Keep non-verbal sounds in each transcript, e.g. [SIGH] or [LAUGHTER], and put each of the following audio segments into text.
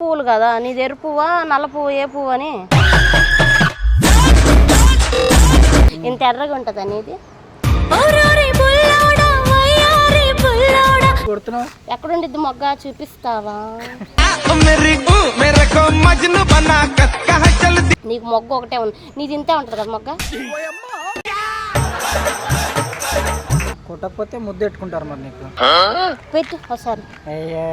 పువ్వులు కదా నీది ఎరు పువ్వా నల్ల పువ్వు ఏ పువ్వు అని? ఇంత ఎర్రగా ఉంటుంది అనేది ఎక్కడుండిద్ది మొగ్గ? చూపిస్తావా? నీకు మొగ్గ ఒకటే ఉంది. నీది ఇంతే ఉంటుంది కదా మొగ్గ? కొట్టకపోతే ముద్దు పెట్టుకుంటారు మరి నీకు. పెట్టు ఒకసారి. అయ్యే.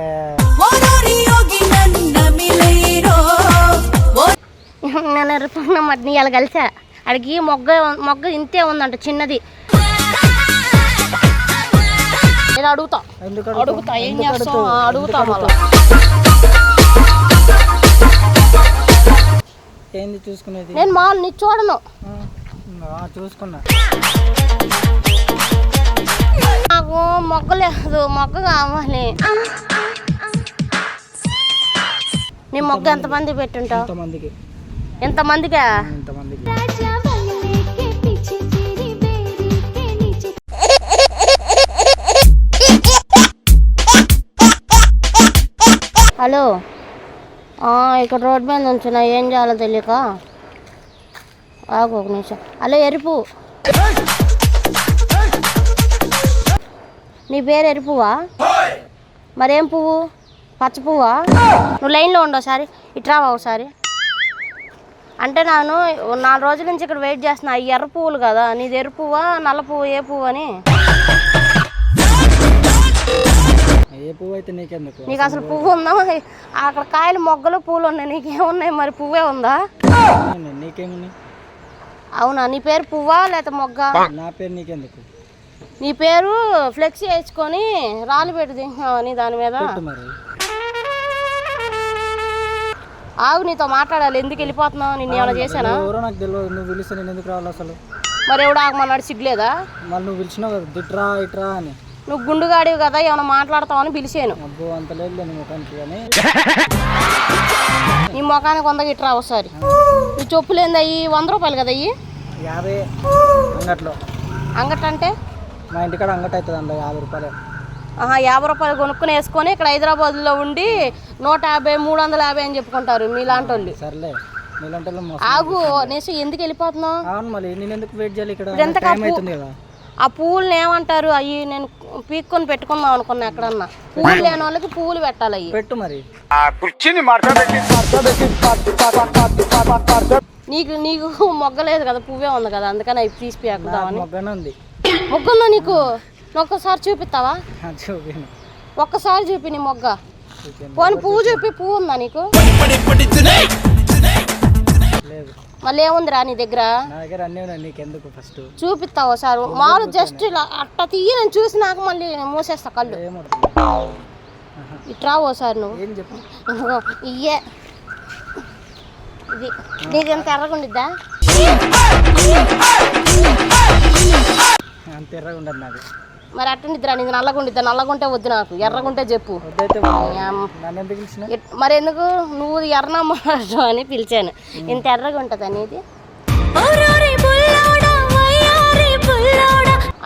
నేను ఇలా కలిసా? అడిగి మొగ్గ మొగ్గ ఇంతే ఉందంట చిన్నది. నేను అడుగుతా. అడుగుతా ఏం చేస్తావు? అడుగుతా మళ్ళా. ఏంది చూసుకునేది? నేను మామూలు నీ చూడను. చూసుకున్నా. నాకు మొగ్గ లేదు మొగ్గ కావాలి. నీ మొగ్గ ఎంతమంది పెట్టుంటావు? ఇంతమందికి ఎంతమందికా? హలో. ఆ, ఇక్కడ రోడ్ మీద ఉంచున్నా ఏం చేయాలో తెలియక. ఆగు ఒక నిమిషం. హలో ఎరుపు. నీ పేరు ఎరుపువా మరేం పువ్వు? పచ్చ పువ్వా? నువ్వు లైన్లో ఉండు ఒకసారి. ఇట్రావా ఒకసారి. అంటే నేను నాలుగు రోజుల నుంచి ఇక్కడ వెయిట్ చేస్తున్నా. ఈ ఎర్ర పువ్వులు కదా. నీది ఎరుపు పువ్వా? నల్ల పువ్వు? ఏ పువ్వు అని. ఏ పువ్వు అయితే నీకెందుకు? నీకు అసలు పువ్వు ఉందా? అక్కడ కాయలు మొగ్గలు పూలు ఉన్నాయి. నీకేమున్నాయి? మరి పువ్వే ఉందా? అవునా? నీ పేరు పువ్వా? లేకపోతే మొగ్గ? నా పేరు నీకెందుకు? నీ పేరు ఫ్లెక్సీ వేసుకొని రాళ్ళు పెట్టి దించావని దాని మీద. ఆగు నీతో మాట్లాడాలి. ఎందుకు వెళ్ళిపోతున్నావు? నిన్ను ఏమైనా చేశానా? నువ్వు ఎవరో నాకు తెలియదు. నువ్వు పిలిస్తే నేను ఎందుకు రావాలి అసలు? మరి ఎవడు ఆగమన్నాడు సిగ్గులేదా? మళ్ళీ నువ్వు పిలిచినావు కదా దిట్రా ఇట్రా అని. నువ్వు గుండుగాడివి కదా ఏమైనా మాట్లాడతావని పిలిచాను. అబ్బో అంత లేదు నీ ముఖానికి కానీ. నీ ముఖానికి వందకి ఇట్రా ఒకసారి. నీ చెప్పులు ఏంది అయ్యి వంద రూపాయలు కదా అయ్యి యాభై. అంగట్లో. అంగట్ అంటే మా ఇంటికాడ అంగట్ అవుతుంది అందులో యాభై రూపాయలు. ఆహా యాభై రూపాయలు కొనుక్కుని వేసుకొని ఇక్కడ హైదరాబాద్లో ఉండి నూట యాభై మూడు వందల యాభై అని చెప్పుకుంటారు మీలాంటి వాళ్ళు సర్లే నీళ్ళంటే మోసం ఆగు నేసు ఎందుకు వెళ్ళిపోతున్నావు? అవును మళ్ళీ నేను ఎందుకు వెయిట్ చేయాలి ఇక్కడ? ఎంత? అవుతుంది కదా. ఆ పువ్వులను ఏమంటారు? అవి నేను పీక్కొని పెట్టుకుందాం అనుకున్నా ఎక్కడన్నా. పువ్వులు లేని వాళ్ళకి పువ్వులు పెట్టాలి అవి. పెట్టు మరి. నీకు నీకు మొగ్గలేదు కదా పువ్వే ఉంది కదా అందుకని అవి తీసి పీకుదామని మొగ్గనే ఉంది. మొగ్గుందా నీకు ఒక్కసారి చూపిస్తావా? చూపిను. ఒక్కసారి చూపి నీ మొగ్గ. పోనీ పువ్వు చూపి పువ్వు ఉందా నీకు? మళ్ళీ ఏముందిరా నీ దగ్గర? నా దగ్గర అన్నీ ఉన్నాయి నీకెందుకు ఫస్ట్? చూపిస్తావు ఒకసారి? మామూలు జస్ట్ ఇలా అట్ట తీయి నేను చూసి నాకు మళ్ళీ మూసేస్తా కళ్ళు. ఇట్రా ఓసారి నువ్వు. ఏం చెప్పు? ఇదిగో, ఇయ్యే. ఇది నీకు ఎంత ఎర్రగుండిద్దా అంత ఎర్రగా ఉండదు నాది. మరి అట్టుండిద్దిరా నీది నల్లగుండిద్దా నల్లగుంటే వద్దు నాకు ఎర్రగుంటే చెప్పు. వద్దైతే ఏం, నన్ను ఎందుకు పిలిచిన ఎట్- మరి ఎందుకు? నువ్వు ఎర్రనమ్మ అని పిలిచాను. ఇంత ఎర్రగా ఉంటుంది అనేది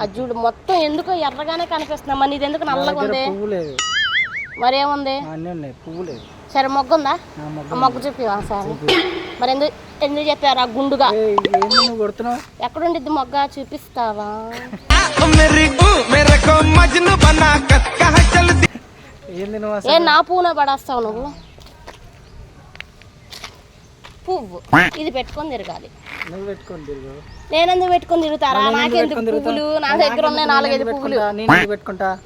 అది చూడు మొత్తం ఎందుకో ఎర్రగానే కనిపిస్తున్నా మరి నీది ఎందుకు నల్లగా ఉంది? పువ్వు లేదు. మరి ఏముంది సరే మొగ్గు ఉందా. మొగ్గ చూపివా సార్ మరి ఎందుకు ఎందుకు చెప్పారు ఆ గుండుగా? ఎక్కడ ఎక్కడుండిద్ది మొగ్గ? చూపిస్తావా? ఏ నా పువ్వున పడేస్తావు నువ్వు? పువ్వు. ఇది పెట్టుకొని తిరగాలి. తిరుగు. నేనెందుకు పెట్టుకొని తిరుగుతారా? నేను ఎందుకు నాకెందుకు? పువ్వులు నా దగ్గర ఉన్నాయి నేను నాలుగైదు ఎందుకు పువ్వులు పెట్టుకుంటా? నేను ఎందుకు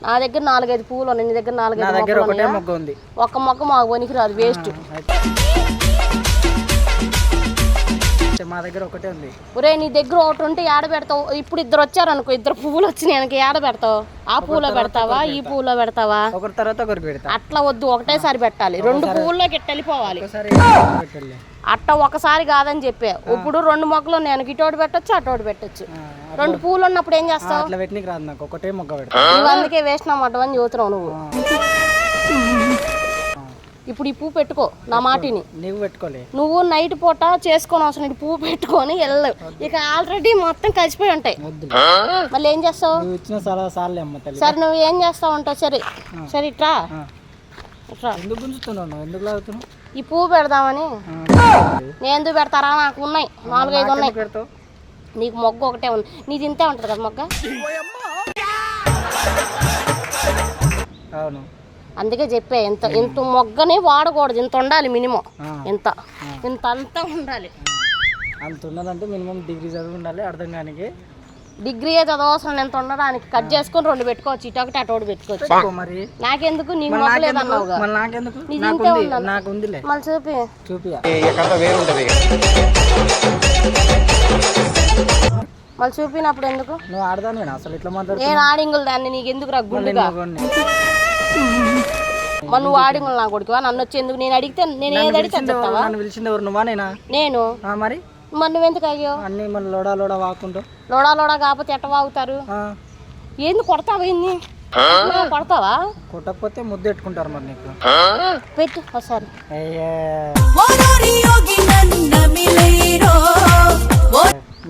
నా దగ్గర నాలుగైదు పువ్వులు ఉన్నాయి. నీ దగ్గర నాలుగైదు దగ్గర ఒకటే ఉంది. ఒక్క మొక్క మాకు పనికి రాదు వేస్ట్ అయితే మా దగ్గర ఒకటే ఉంది. ఒరే నీ దగ్గర ఒకటి ఉంటే ఏడ పెడతావు? ఇప్పుడు ఇద్దరు వచ్చారు అనుకో ఇద్దరు పువ్వులు వచ్చినాయి వెనక ఏడ పెడతావు? ఆ పువ్వులో పెడతావా? ఈ పువ్వులో పెడతావా? ఒకరి తర్వాత ఒకరికి పెడతా. అట్లా వద్దు ఒకటేసారి పెట్టాలి. రెండు పువ్వుల్లోకి ఇట్ట వెళ్ళిపోవాలి అట్ట ఒకసారి కాదని చెప్పా. ఇప్పుడు రెండు మొక్కలు వెనక ఇటోటి పెట్టొచ్చు అటోటి పెట్టొచ్చు. రెండు పువ్వులు ఉన్నప్పుడు ఏం చేస్తావు? అట్లా పెట్టనీకి రాదు నాకు ఒకటే పెడతా. నువ్వు అందుకే వేసినామట అని చూస్తున్నావు నువ్వు. ఇప్పుడు ఈ పువ్వు పెట్టుకో నా మాటిని. నీవు పెట్టుకోలే. నువ్వు నైట్ పూట చేసుకొని అవసరం లేదు పువ్వు పెట్టుకొని వెళ్ళు ఇక ఆల్రెడీ మొత్తం కలిసిపోయి ఉంటాయి. మళ్ళీ ఏం చేస్తావు? నువ్వు ఇచ్చిన సరే నువ్వు ఏం చేస్తావు అంటావు? సరే. సరే ఇట్రా. ఎందుకు గుంజుతున్నావు నువ్వు? ఎందుకు లాగుతున్నావు? ఈ పువ్వు పెడదామని. నేను ఎందుకు పెడతారా? నాకు ఉన్నాయి. నాలుగైదు ఉన్నాయి. నీకు మొగ్గ ఒకటే ఉంది. నీది ఇంతే ఉంటుంది కదా మొగ్గ? అవును. అందుకే చెప్పే ఇంత ఇంత మొగ్గని వాడకూడదు ఇంత ఉండాలి మినిమం. ఇంత. ఇంత అంతా ఉండాలి. అంత ఉన్నదంటే మినిమం డిగ్రీ చదువు ఉండాలి అర్థం కానికి. డిగ్రీ చదవసరం ఎంత ఉండడానికి కట్ చేసుకొని రెండు పెట్టుకోవచ్చు ఇటు ఒకటి అటు ఒకటి పెట్టుకోవచ్చు. పెట్టుకో మరి. నాకెందుకు? నీకు మళ్ళీ మొగ్గ నాకెందుకు? నాకు ఉందిలే. మళ్ళీ చూపి. చూపియా మళ్ళీ చూపినప్పుడు ఎందుకు? నువ్వు ఆడదాను నేను అసలు ఇట్లా మాట్లాడు నేను ఆడింగులు దాన్ని? నీకు ఎందుకు రా గుండుగా నువ్వు ఆడింగులు నా కొడుకువా? నన్ను వచ్చి ఎందుకు నేను అడిగితే నేను ఏది అడిగితే? చెప్తావా? నన్ను పిలిచింది ఎవరు నువ్వా నేనా? నేను. ఆ, మరి? మరి నువ్వెందుకు అయ్యో? అన్ని మన లోడా లోడా వాకుంటూ లోడా లోడా కాకపోతే ఎట్ట వాగుతారు? ఆ, ఏంది కొడతావా ఏంది కొడతావా? కొట్టకపోతే ముద్దు పెట్టుకుంటారు మరి నీకు. పెట్టు ఒకసారి. అయ్యే.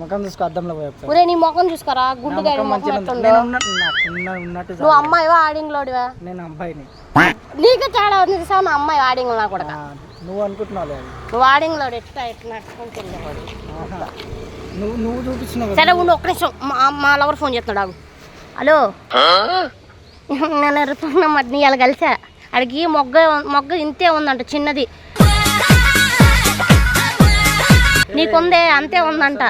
ముఖం చూసుకో అద్దంలో పోయి. ఒరే నీ ముఖం చూసుకోరా. నువ్వు అమ్మాయివా ఆడింగ్లోడివా నేను అబ్బాయిని నీకే తేడా ఉంది చూసా నా అమ్మాయి ఆడింగ్లో నా కూడా నువ్వు అనుకుంటున్నావు నువ్వు ఆడింగ్లోడు ఎట్లా ఎట్లా. నువ్వు నువ్వు చూపించినావు. సరే ఉండు ఒక్క నిమిషం. మా మా లవర్ ఫోన్ చేస్తున్నాడు హలో? నేను ఎరుపుకున్న మధ్య ఇవాళ కలిసా? అడిగి మొగ్గ మొగ్గ ఇంతే ఉందంట చిన్నది. [LAUGHS] నీకుందే అంతే ఉందంట.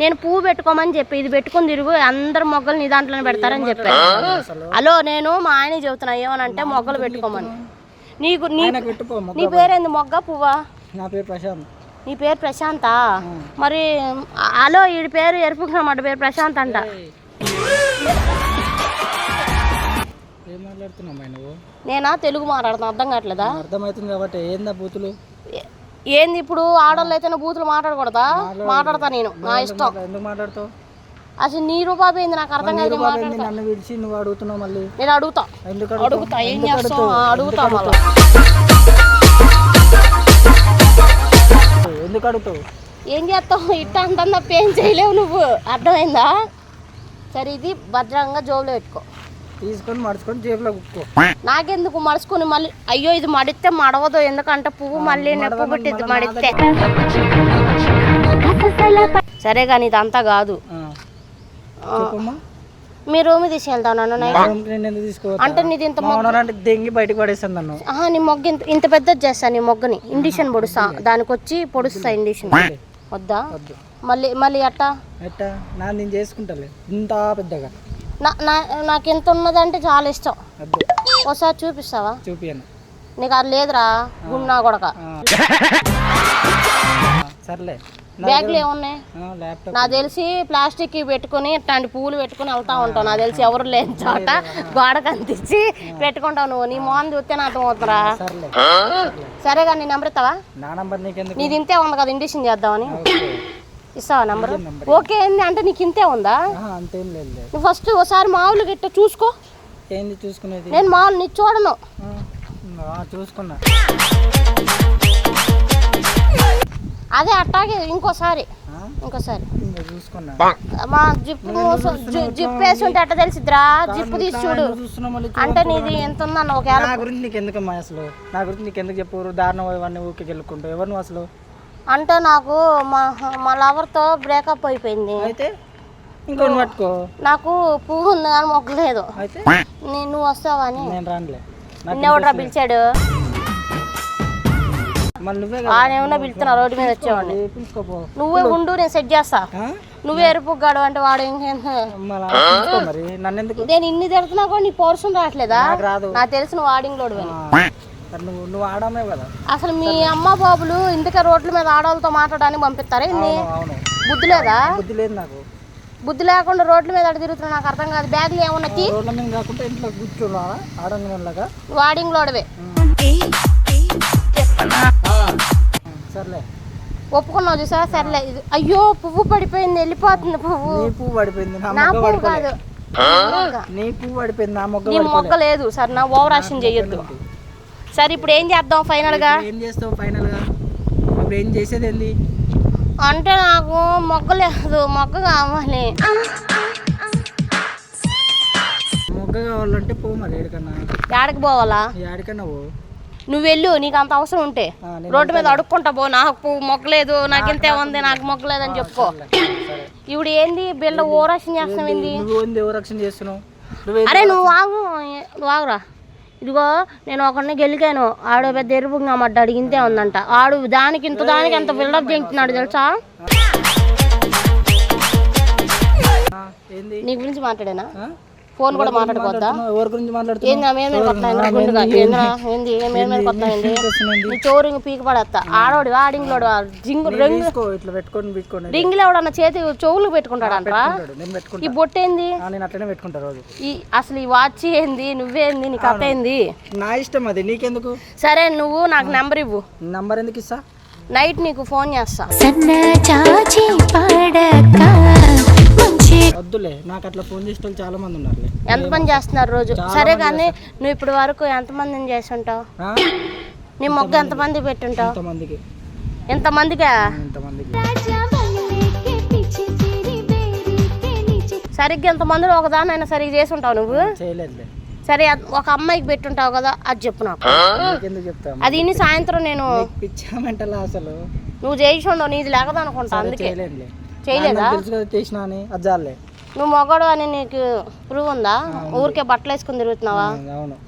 నేను పువ్వు పెట్టుకోమని చెప్పి ఇది పెట్టుకుని తిరుగు అందరు మొగ్గలు నీ దాంట్లోనే పెడతారని చెప్పాను హలో నేను మా ఆయన చెబుతున్నా ఏమనంటే మొగ్గలు పెట్టుకోమని. నీకు నీ. నీ పేరేంది మొగ్గ పువ్వా? నా పేరు ప్రశాంత్. నీ పేరు ప్రశాంత? మరి హలో వీడి పేరు ఎరుపుకున్నమాట పేరు ప్రశాంత్ అంట. నేనా? తెలుగు మాట్లాడుతున్నా అర్థం కావట్లేదా? అర్థమవుతుంది కాబట్టి ఏందా బూతులు? ఏంది ఇప్పుడు ఆడవాళ్ళు అయితేనే బూతులు మాట్లాడకూడదా? మాట్లాడతా నేను నా ఇష్టం. ఎందుకు మాట్లాడుతావు? అసలు నీ రూపాయి ఏంది? నాకు అర్థం కాదు నన్ను పిలిచి నువ్వు అడుగుతున్నావు మళ్ళీ. నేను అడుగుతా. ఎందుకు? అడుగుతా. ఏం చేస్తావు? అడుగుతా మళ్ళా. ఎందుకు అడుగుతావు? ఏం చేస్తావు? ఇట్ట తప్ప ఏం చేయలేవు నువ్వు. అర్థమైందా? సరే ఇది భద్రంగా జోబులో పెట్టుకో. తీసుకొని మడుచుకొని జేబులో కుక్కో. నాకెందుకు మడుచుకుని మళ్ళీ? అయ్యో ఇది మడిస్తే మడవదు. ఎందుకంటే పువ్వు మళ్ళీ నొప్పి పుట్టింది మడిస్తే సరే కానీ ఇదంతా కాదు. మీ రూమ్ తీసుకోవద్దు అంటే నీది ఇంత దెంగి బయటకు ఆహా నీ మొగ్గ ఇంత ఇంత పెద్దది చేస్తా నీ మొగ్గని. ఇండిషన్ పొడుస్తా. దానికి వచ్చి పొడుస్తా ఇండిషన్. వద్దా? మళ్ళీ మళ్ళీ అట్టా? ఎట్టా? నా నేను చేసుకుంటాలే ఇంత పెద్దగా. నాకు ఎంత ఉన్నదంటే చాలా ఇష్టం. ఒకసారి చూపిస్తావా? చూపియను నీకు అది లేదురా గున్నా కొడక. సర్లే. బ్యాగ్లు ఏమున్నాయి? నాకు తెలిసి ప్లాస్టిక్ పెట్టుకుని ఇట్లాంటి పూలు పెట్టుకుని వెళ్తా ఉంటావు. నాకు తెలిసి ఎవరు లేని చోట గోడకు అందించి పెట్టుకుంటావు నువ్వు. నీ మోహన్ చూస్తే నాకు అర్థమవుతురా సర్లే. సరే కానీ నీ నెంబర్ ఇస్తావా నీది ఇంతే ఉంది కదా ఇండిషన్ చేద్దామని. ఇస్తావా నెంబర్. ఓకే ఏంది? అంటే నీకు ఇంతే ఉందా? అంతేం లేదు. నువ్వు ఫస్ట్ ఒకసారి మామూలుగా ఇట్ట చూసుకో. ఏంది చూసుకునేది? నేను మామూలు నీ చూడను. చూసుకున్నా. అదే అట్టాగే ఇంకోసారి. ఇంకోసారి. మా జిప్పు మూసు- జి- జిప్పు వేసి ఉంటే ఎట్ట తెలిసిద్రా జిప్పు తీసి చూడు. అంటే నీది ఎంత ఉందన్న ఒకవేళ నా గురించి నీకు ఎందుకమ్మా అసలు? నా గురించి నీకు ఎందుకు చెప్పు దారుణం ఇవన్నీ ఊరికి వెళ్ళుకుంటావు ఎవరు నువ్వు అసలు? అంటే నాకు మా మా లవర్తో బ్రేకప్ అయిపోయింది. అయితే ఇంకొని పట్టుకో. నాకు పువ్వు ఉంది కానీ మొక్క లేదు. అయితే? నీ- నువ్వు వస్తావని నేను రానులే. నిన్నెవడరా పిలిచాడు? నువ్వే ఆయన ఏమన్నా పిలుతున్నా రోడ్డు మీద వచ్చేవాడిని. పిలుచుకోపో నువ్వే ఉండు నేను సెట్ చేస్తా. ఆ? నువ్వే ఎరుపు గడు అంటే వాడు ఇంకేం మళ్ళా పిలుచుకో మరి. నన్ను ఎందుకు నేను ఇన్ని తిడుతున్నా కూడా నీ పోర్షన్ రావట్లేదా? నాకు రాదు. నాకు తెలిసి నువ్వు ఆడింగ్ లోడు ఆ, అసలు మీ అమ్మ బాబులు ఇందుకే రోడ్ల మీద ఆడవాళ్ళతో మాట్లాడడానికి పంపిస్తారా? ఇన్ని బుద్ధి లేదా? బుద్ధి లేదు నాకు. బుద్ధి లేకుండా రోడ్ల మీద అటు తిరుగుతున్నా నాకు అర్థం కాదు. బ్యాగులు ఏమన్నా తీ. రోడ్ల మీద కాకుండా ఇంట్లో నువ్వు ఆడింగ్ లోడవే. సర్లే. ఒప్పుకున్నావు చూసా? సర్లే. ఇది అయ్యో పువ్వు పడిపోయింది వెళ్ళిపోతుంది పువ్వు. పువ్వు పడిపోయింది నా మొగ్గ పువ్వు కాదు. నీ పువ్వు పడిపోయింది నా మొగ్గ మొక్క లేదు సరే. నా ఓవర్ యాక్షన్ చెయ్యొద్దు సరే ఇప్పుడు ఏం చేద్దాం ఫైనల్గా ఏం చేస్తావు ఫైనల్గా ఇప్పుడు ఏం చేసేది ఏంది అంటే నాకు మొక్క లేదు మొక్క కావాలి. మొగ్గ కావాలంటే పో మరి ఏడికన్నా. ఏడకి పోవాలా? ఏడికన్నా పో. నువ్వు వెళ్ళు నీకు అంత అవసరం ఉంటే. రోడ్డు మీద అడుక్కుంటా పో నాకు మొక్కలేదు నాకు ఇంతే ఉంది నాకు మొక్కలేదు అని చెప్పుకో. ఇప్పుడు ఏంది బిళ్ళ ఓరాక్షన్ చేస్తున్నావు ఏంది నువ్వు చేస్తున్నావు? అరే నువ్వు ఆగు నువ్వు ఆగురా. ఇదిగో నేను ఒకరిని గెలికాను. ఆడు పెద్ద ఎరుపు మడ్డ అడిగింతే ఉందంట. ఆడు దానికి ఇంత దానికి ఎంత బిల్డప్ చేస్తున్నాడు తెలుసా? నీ గురించి మాట్లాడేనా? ఫోన్ కూడా మాట్లాడుకోవద్దా? ఎవరి గురించి ఏంది? నీ చోరింగ్ పీక పడేస్తా. ఆడోడు ఆడింగ్లోడు జింగు రింగ్ తీసుకో ఇట్లా పెట్టుకొని పెట్టుకోండి రింగులు ఎవడన్నా చేతి చెవులు పెట్టుకుంటాడంట్రా ఈ బొట్టు ఏంది ఆ, నేను అట్లనే పెట్టుకుంటా రోజు. ఈ అసలు ఈ వాచ్ ఏంది? నువ్వేంది? నీ కథ ఏంది? నా ఇష్టం అది. నీకెందుకు? సరే నువ్వు నాకు నెంబర్ ఇవ్వు. నంబర్ ఎందుకు ఇస్తా? నైట్ నీకు ఫోన్ చేస్తా. వద్దులే నాకు అట్లా ఫోన్ చేసే వాళ్ళు చాలా మంది ఉన్నారులే. ఎంత పని చేస్తున్నారు రోజు? సరే కానీ నువ్వు ఇప్పటి వరకు ఎంతమందిని చేస్తుంటావు ఆ? నీ మొగ్గ ఎంతమంది పెట్టుంటావు? ఇంతమందికి ఎంతమందిగా ఇంతమందికి సరిగ్గా ఎంతమంది ఒకదానైనా సరిగ్గా చేసి ఉంటావు నువ్వు? చేయలేదులే. సరే అద్- ఒక అమ్మాయికి పెట్టుంటావు కదా అది చెప్పు నాకు. అది ఇన్ని సాయంత్రం నేను పిచ్చామంటలా అసలు. నువ్వు చేసి ఉండవు నీది లేకదా అనుకుంటా అందుకే. చేయలేదులే. చేయలేదా? తెలుసు కదా చేసినా అని. అజ్జాలే నువ్వు మొగడు అని నీకు ప్రూవ్ ఉందా? ఊరికే బట్టలు వేసుకుని తిరుగుతున్నావా?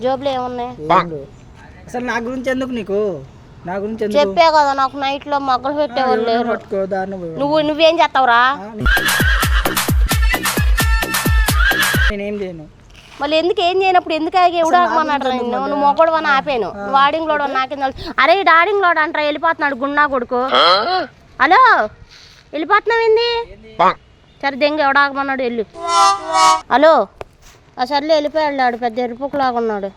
జోబులు ఏమున్నాయి. అసలు నా గురించి ఎందుకు నీకు? నా గురించి ఎందుకు? చెప్పే కదా నాకు నైట్లో మొగ్గలు పెట్టేవాళ్ళు లేరు. నువ్వు నువ్వేం చేస్తావురా? నేనేం చేయను. మళ్ళీ ఎందుకు ఏం చేయనప్పుడు ఎందుకు ఆగి ఎవడు ఆగమన్నాడు నిన్ను? నువ్వు మొగడు అని ఆపాను. నువ్వు ఆడింగ్ లోడ్ నాకేం తెలుసు. అరే డాడింగ్ లోడ్ అంటారా? వెళ్ళిపోతున్నాడు గుండా కొడుకు. హలో? వెళ్ళిపోతున్నావు ఏంది సరే దెంగ ఎవడు వెళ్ళి వెళ్ళు. హలో ఆ సర్లే వెళ్ళిపోయాడు ఆడు పెద్ద ఎరుపుకులాగా ఉన్నాడు